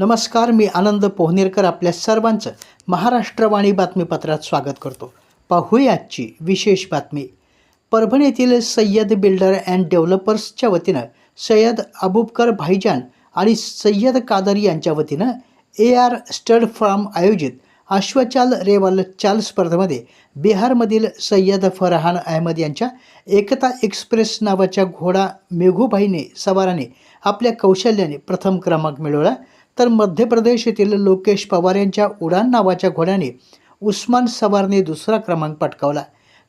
नमस्कार मी आनंद पोहनेरकर आपल्या सर्वांचं महाराष्ट्रवाणी बातमीपत्रात स्वागत करतो. पाहूया आजची विशेष बातमी. परभणी येथील सय्यद बिल्डर अँड डेव्हलपर्सच्या वतीनं सय्यद अबुबकर भाईजान आणि सय्यद कादर यांच्या वतीनं ए आर स्टड फार्म आयोजित अश्वचाल रेवाल चाल स्पर्धेमध्ये बिहारमधील सय्यद फरहान अहमद यांच्या एकता एक्सप्रेस नावाच्या घोडा मेघूभाईने सवाराने आपल्या कौशल्याने प्रथम क्रमांक मिळवला. तर मध्य प्रदेश येथील लोकेश पवार यांच्या उडान नावाच्या घोड्याने उस्मान सवारने दुसरा क्रमांक पटकावला.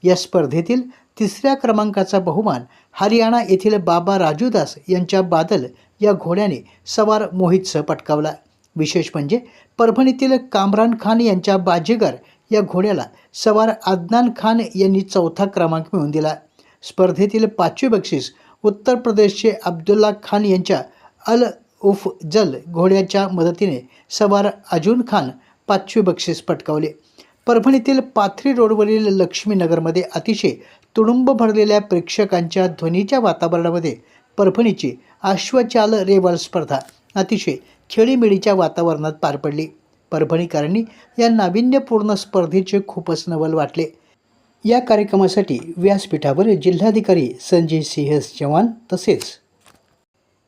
या स्पर्धेतील तिसऱ्या क्रमांकाचा बहुमान हरियाणा येथील बाबा राजूदास यांच्या बादल या घोड्याने सवार मोहितसह पटकावला. विशेष म्हणजे परभणीतील कामरान खान यांच्या बाजीगर या घोड्याला सवार अदनान खान यांनी चौथा क्रमांक मिळवून दिला. स्पर्धेतील पाचवे बक्षीस उत्तर प्रदेशचे अब्दुल्ला खान यांच्या अल उफ जल घोड्याच्या मदतीने सवार अजून खान पाचवे बक्षीस पटकावले. परभणीतील पाथरी रोडवरील लक्ष्मीनगरमध्ये अतिशय तुडुंब भरलेल्या प्रेक्षकांच्या ध्वनीच्या वातावरणामध्ये परभणीची अश्वचाल रेवाल स्पर्धा अतिशय खेळीमेळीच्या वातावरणात पार पडली. परभणीकरांनी या नाविन्यपूर्ण स्पर्धेचे खूपच नवल वाटले. या कार्यक्रमासाठी व्यासपीठावर जिल्हाधिकारी संजय सिंह चव्हाण तसेच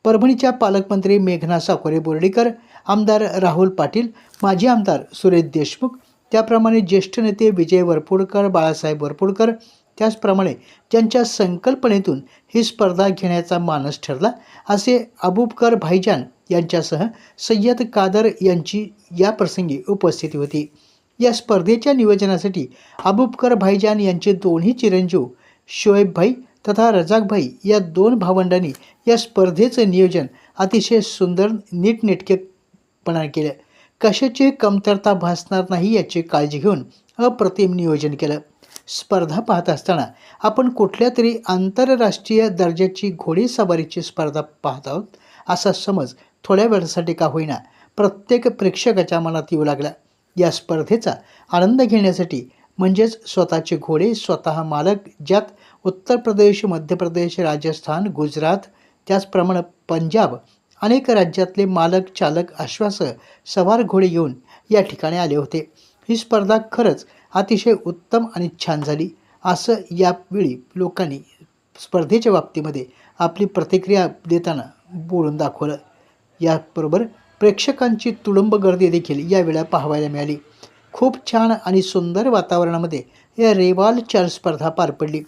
परभणीच्या पालकमंत्री मेघना साकोरे बोर्डीकर आमदार राहुल पाटील माजी आमदार सुरेश देशमुख त्याप्रमाणे ज्येष्ठ नेते विजय वरपुडकर बाळासाहेब वरपुडकर त्याचप्रमाणे ज्यांच्या संकल्पनेतून ही स्पर्धा घेण्याचा मानस ठरला असे अबूबकर भाईजान यांच्यासह सय्यद कादर यांची या प्रसंगी उपस्थिती होती. या स्पर्धेच्या नियोजनासाठी अबूबकर भाईजान यांचे दोन्ही चिरंजीव शोएब भाई तथा रजाकभाई या दोन भावंडांनी या स्पर्धेचं नियोजन अतिशय सुंदर नीटनेटकेपणा केलं. कशाची कमतरता भासणार नाही याची काळजी घेऊन अप्रतिम नियोजन केलं. स्पर्धा पाहत असताना आपण कुठल्या तरी आंतरराष्ट्रीय दर्जाची घोडेसवारीची स्पर्धा पाहत आहोत असा समज थोड्या वेळासाठी का होईना प्रत्येक प्रेक्षकाच्या मनात येऊ लागला. या स्पर्धेचा आनंद घेण्यासाठी म्हणजेच स्वतःचे घोडे स्वतः मालक ज्यात उत्तर प्रदेश मध्य प्रदेश राजस्थान गुजरात त्याचप्रमाणे पंजाब अनेक राज्यातले मालक चालक आश्वासक सवार घोडे येऊन या ठिकाणी आले होते. ही स्पर्धा खरंच अतिशय उत्तम आणि छान झाली. असं यावेळी लोकांनी स्पर्धेच्या बाबतीमध्ये आपली प्रतिक्रिया देताना बोलून दाखवलं. याबरोबर प्रेक्षकांची तुडुंब गर्दी देखील यावेळेला पाहायला मिळाली. खूप छान आणि सुंदर वातावरणामध्ये या रेवाल चार स्पर्धा पार पडली.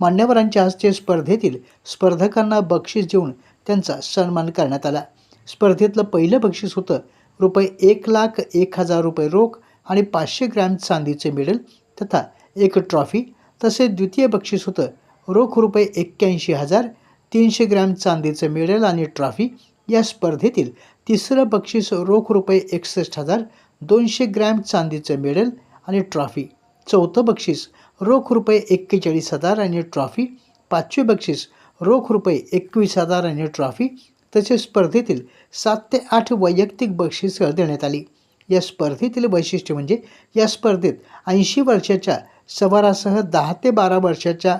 मान्यवरांच्या हस्ते स्पर्धेतील स्पर्धकांना बक्षीस देऊन त्यांचा सन्मान करण्यात आला. स्पर्धेतलं पहिलं बक्षीस होतं रुपये एक लाख एक हजार रुपये रोख आणि पाचशे ग्रॅम चांदीचे मेडल तथा एक ट्रॉफी तसेच द्वितीय बक्षीस होतं रोख रुपये एक्क्याऐंशी हजार तीनशे ग्रॅम चांदीचं मेडल आणि ट्रॉफी. या स्पर्धेतील तिसरं बक्षीस रोख रुपये एकसष्ट हजार दोनशे ग्रॅम चांदीचं मेडल आणि ट्रॉफी. चौथं बक्षीस रोख रुपये एक्केचाळीस हजार आणि ट्रॉफी. पाचवे बक्षीस रोख रुपये एकवीस हजार आणि ट्रॉफी. तसेच स्पर्धेतील सात ते आठ वैयक्तिक बक्षीस देण्यात आली. या स्पर्धेतील वैशिष्ट्य म्हणजे या स्पर्धेत ऐंशी वर्षाच्या सवारासह दहा ते बारा वर्षाच्या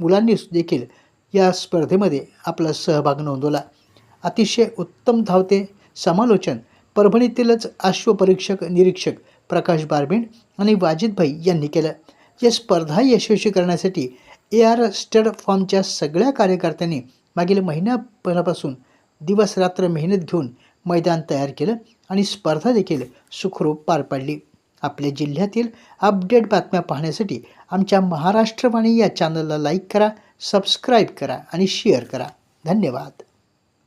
मुलांनी देखील या स्पर्धेमध्ये आपला सहभाग नोंदवला. अतिशय उत्तम धावते समालोचन परभणीतीलच अश्वपरीक्षक निरीक्षक प्रकाश बारबीण आणि वाजिदभाई यांनी केलं. या स्पर्धा यशस्वी करण्यासाठी ए आर स्टड फॉर्मच्या सगळ्या कार्यकर्त्यांनी मागील महिन्याभरापासून दिवस रात्र मेहनत घेऊन मैदान तयार केलं आणि स्पर्धा देखील सुखरूप पार पाडली. आपल्या जिल्ह्यातील अपडेट बातम्या पाहण्यासाठी आमच्या महाराष्ट्रवाणी या चॅनलला लाईक करा सबस्क्राईब करा आणि शेअर करा. धन्यवाद.